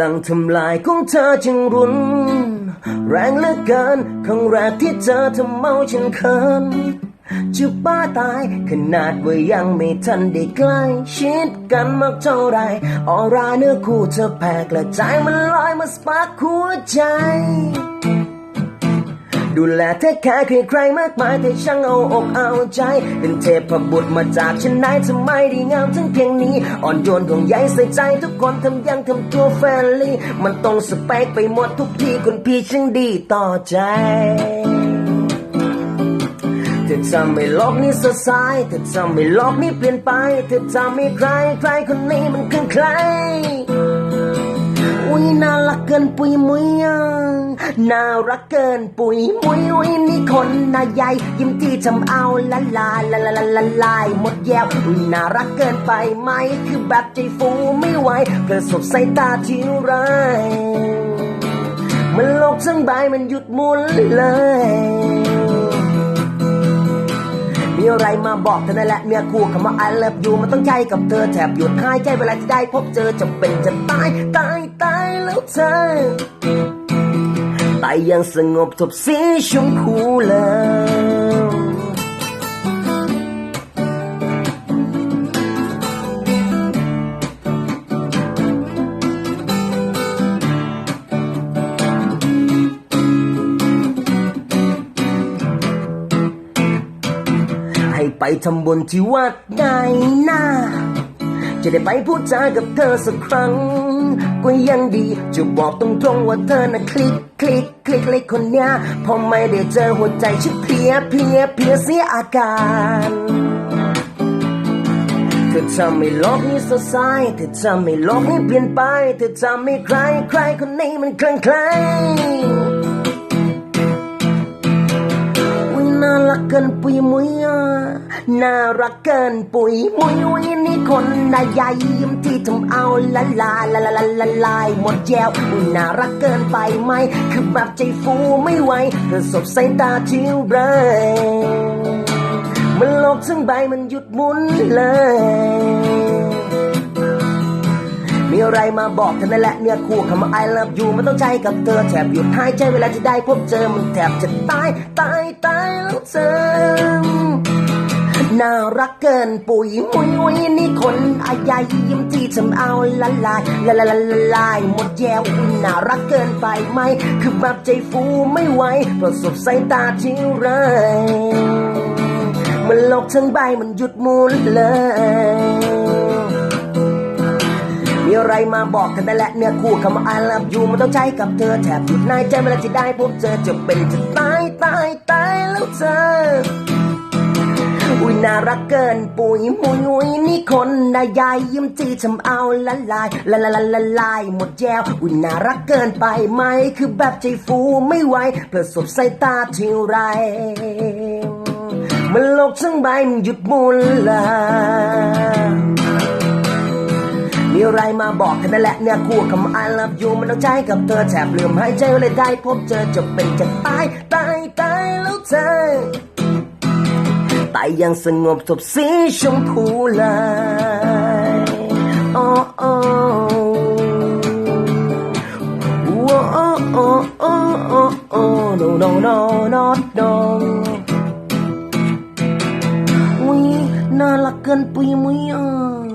ลังทำลายของเธอจึงรุน แรงเหลือเกินครั้งแรกที่เจอเธอเมาฉันเคินจะบ้าตายขนาดว่ายังไม่ทันได้ใกล้ชิดกันมากเท่าไรออราเนื้อคู่เธอแพกและใจมันลอยมาสปาร์คหัวใจ ดูแลเทคแคร์ใครใครมากมายแต่ช่างเอาอกเอาใจ เป็นเทพบุตรมาจากชั้นไหนทำไมด้งามถึงเพียงนี้ อ่อนโยนห่วงใยใส่ใจทุกคนทำยังทำตัวแฟนลี่ มันต้องสเปคไปหมดทุกที่คนพี่ช่างดีต่อใจเธอทำให้โลกนี้สดใสเธอทำให้โลกนี้เปลี่ยนไปเธอทำให้ใครใครคนนี้มันคือใครอุ้ย น่ารักเกินปุยมุยน่ารักเกินปุยมุยอุ้ยนี่คนน่าใหญ่ยิ้มที่ทำเอาละลายละละละละลายหมดแยวอุ้ยน่ารักเกินไปไหม คือแบบใจฟูไม่ไหวกระสบสายตาที่ไรมันโลกทั้งใบมันหยุดหมุนเลย อะไรมาบอกเธอนั่นแหละเมียคู่คำว่า I love you มันต้องใจกับเธอแถบหยุดหายใจเวลาที่ได้พบเจอจะเป็นจะตายตายตายแล้วเธอตายยังสงบทบสีชมพูเลย ไปทำบุญที่วัดไงนะจะได้ไปพูดจากับเธอสักครั้ง ก็ยังดี จะบอกตรงๆว่าเธอน่ะคลิกคลิกคลิกเลยคนเนี้ยพอไม่ได้เจอหัวใจฉันเพลียเพลียเพลียเสียอาการเธอทำให้โลกนี้สดใสเธอทำให้โลกนี้เปลี่ยนไป เธอทำให้ใครใครคนนี้มันคลั่งไคล้ รักเกินปุยมุยอะน่ารักเกินปุยมุยอุ้ยนี่คนน่าใหญ่ยิ้มที่ทำเอาละลายละลาละละลายหมดแยวอุ้ยน่ารักเกินไปไหม คือแบบใจฟูไม่ไหวเธอสบสายตาที่แรมันโลกทั้งใบมันหยุดหมุนเลย มีอะไรมาบอกเธอนั่นแหละเนื้อคู่คำว่า I love you มันต้องใจกับเธอแทบหยุดหายใจเวลาที่ได้พบเจอมันแทบจะตายตายตายแล้วเธอน่ารักเกินปุ๋ยมุยมุยนี่คนอายายยิ้มที่ทำเอาละลายละละละละลายหมดแยวน่ารักเกินไปไหม คือแบบใจฟูไม่ไหวประสบสายตาที่แรมันโลกทั้งใบมันหยุดหมุนเลย มีอะไรมาบอกกันนั่นแหละเนื้อคู่คำว่า I love you มันต้องใช้กับเธอแถบหยุดหายใจเวลาที่ได้พบเจอจะเป็นจะตายตายตายแล้วเธออุ้ยน่ารักเกินปุ๋ยมุยมุยนี่คนนาใหญ่ยิ้มจีทำเอาละลายละละละละลายหมดแยวอุ้ยน่ารักเกินไปไหมคือแบบใจฟูไม่ไหวประสบสายตาที่ไรมันโลกทั้งใบมันหยุดมุนละ อะไรมาบอกกันนั่แหละเนี่ยคู่คำอันลับอยู่มันเอาใจกับเธอแถบลืมหายใจเลยได้พบเจอจะเป็นจะตายตายตายแล้วเธอตายอย่างสงบสบสีชมพูลายโอ้โอ้โอ้โอ้โอ้โอ้โอ้ no no no not no อุ้ยน่ารักเกินปุยมุยอะ